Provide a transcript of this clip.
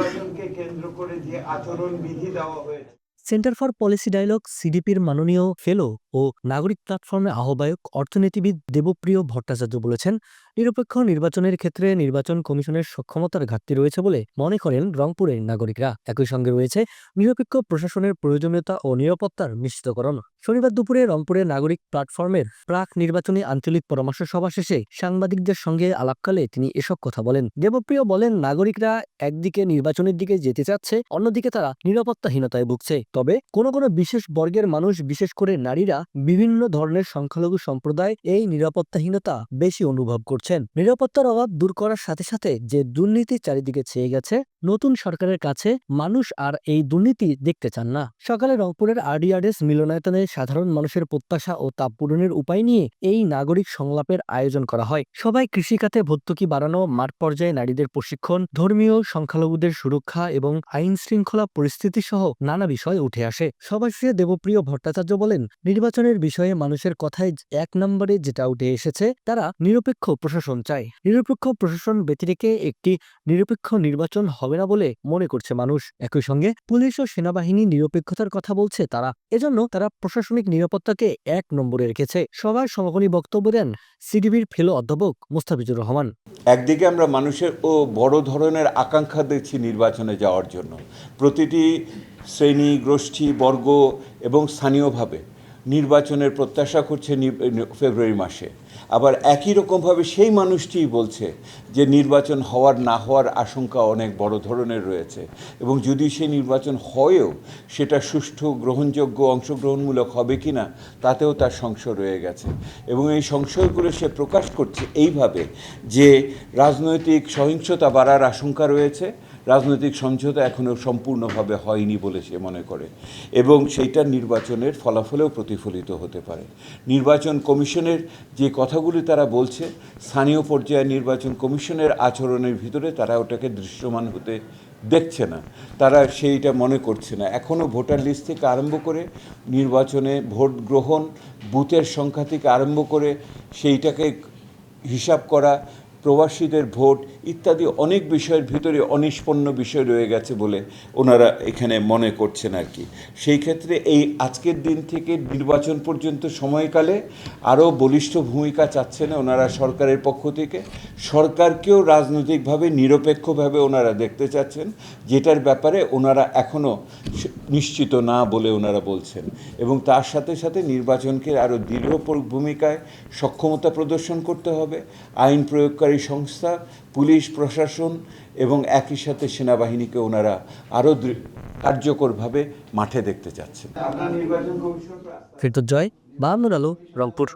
নির্বাচনকে কেন্দ্র করে যে আচরণ বিধি দেওয়া হয়েছে। সেন্টার ফর পলিসি ডায়ালগ, সিডিপির মাননীয় ফেলো ও নাগরিক প্ল্যাটফর্মের আহ্বায়ক অর্থনীতিবিদ দেবপ্রিয় ভট্টাচার্য বলেছেন, নিরপেক্ষ নির্বাচনের ক্ষেত্রে নির্বাচন কমিশনের সক্ষমতার ঘাটতি রয়েছে বলে মনে করেন রংপুরের নাগরিকরা। একই সঙ্গে রয়েছে নিরপেক্ষ প্রশাসনের প্রয়োজনীয়তা ও নিরাপত্তার নিশ্চিতকরণ। শনিবার দুপুরে রংপুরের নাগরিক প্ল্যাটফর্মের প্রাক নির্বাচনী আঞ্চলিক পরামর্শ সভা শেষে সাংবাদিকদের সঙ্গে আলাপকালে তিনি এসব কথা বলেন। দেবপ্রিয় বলেন, নাগরিকরা একদিকে নির্বাচনের দিকে যেতে চাচ্ছে, অন্যদিকে তারা নিরাপত্তাহীনতায় ভুগছে। তবে কোনো কোনো বিশেষ বর্গের মানুষ, বিশেষ করে নারীরা বিভিন্ন ধরনের সংখ্যালঘু সম্প্রদায় এই নিরাপত্তাহীনতা বেশি অনুভব করছেন। নিরাপত্তার অভাব দূর করার সাথে সাথে যে দুর্নীতি চারিদিকে ছেয়ে গেছে, নতুন সরকারের কাছে মানুষ আর এই দুর্নীতি দেখতে চান না। সকালে রংপুরের আরডিআরএস মিলনায়তনে সাধারণ মানুষের প্রত্যাশা ও তাপ পূরণের উপায় নিয়ে এই নাগরিক সংলাপের আয়োজন করা হয়। সবাই কৃষিখাতে ভর্তুকি বাড়ানো, মাঠ পর্যায়ে নারীদের প্রশিক্ষণ, ধর্মীয় সংখ্যালঘুদের সুরক্ষা এবং আইন শৃঙ্খলা পরিস্থিতি সহ নানা বিষয় উঠে আসে। সবার শেষে দেবপ্রিয় ভট্টাচার্য বলেন নির্বাচনের বিষয়ে মানুষের কথায় এক নম্বরে যেটা উঠে এসেছে, তারা নিরপেক্ষ প্রশাসন চায়। নিরপেক্ষ প্রশাসন ব্যতিরেকে একটি নিরপেক্ষ নির্বাচন হবে না বলে মনে করছে মানুষ। একই সঙ্গে পুলিশ ও সেনাবাহিনী নিরপেক্ষতার কথা বলছে তারা। এজন্য তারা প্রশাসনিক নিরাপত্তাকে এক নম্বরে রেখেছে। সবার সমাপনী বক্তব্য দেন সিডিবির ফেলো অধ্যাপক মুস্তাফিজুর রহমান। একদিকে আমরা মানুষের ও বড় ধরনের আকাঙ্ক্ষা দেখছি নির্বাচনে যাওয়ার জন্য। প্রতিটি শ্রেণি, গোষ্ঠী, বর্গ এবং স্থানীয়ভাবে। নির্বাচনের প্রত্যাশা করছে ফেব্রুয়ারি মাসে। আবার একই রকমভাবে সেই মানুষটিই বলছে যে নির্বাচন হওয়ার, না হওয়ার আশঙ্কা অনেক বড় ধরনের রয়েছে। এবং যদি সেই নির্বাচন হয়েও সেটা সুষ্ঠু, গ্রহণযোগ্য, অংশগ্রহণমূলক হবে কি না তাতেও তার সংশয় রয়ে গেছে। এবং এই সংশয়গুলো সে প্রকাশ করছে এইভাবে যে রাজনৈতিক সহিংসতা বাড়ার আশঙ্কা রয়েছে রাজনৈতিক সমঝোতা এখনও সম্পূর্ণভাবে হয়নি বলে সে মনে করে। এবং সেইটা নির্বাচনের ফলাফলেও প্রতিফলিত হতে পারে। নির্বাচন কমিশনের যে কথাগুলি তারা বলছে, স্থানীয় পর্যায়ে নির্বাচন কমিশনের আচরণের ভিতরে তারা ওটাকে দৃশ্যমান হতে দেখছে না। তারা সেইটা মনে করছে না। এখনও ভোটার লিস্ট থেকে আরম্ভ করে নির্বাচনে ভোট গ্রহণ, বুথের সংখ্যা থেকে আরম্ভ করে সেইটাকে হিসাব করা প্রবাসীদের ভোট ইত্যাদি অনেক বিষয়ের ভিতরে অনিষ্পন্ন বিষয় রয়ে গেছে বলে ওনারা এখানে মনে করছেন আর কি। সেই ক্ষেত্রে এই আজকের দিন থেকে নির্বাচন পর্যন্ত সময়কালে আরও বলিষ্ঠ ভূমিকা চাচ্ছেন ওনারা সরকারের পক্ষ থেকে। সরকারকেও রাজনৈতিকভাবে নিরপেক্ষভাবে ওনারা দেখতে চাচ্ছেন, যেটার ব্যাপারে ওনারা এখনও নিশ্চিত না বলে ওনারা বলছেন। এবং তার সাথে সাথে নির্বাচনকে আরও দৃঢ় ভূমিকায় সক্ষমতা প্রদর্শন করতে হবে। আইন প্রয়োগকারী সংস্থা পুলিশ প্রশাসন এবং একই সাথে সেনাবাহিনীকে ওনারা আরও কার্যকরভাবে মাঠে দেখতে চাচ্ছেন। আপনার নির্বাচন ফিরত জয় বাহান্নর আলো রংপুর।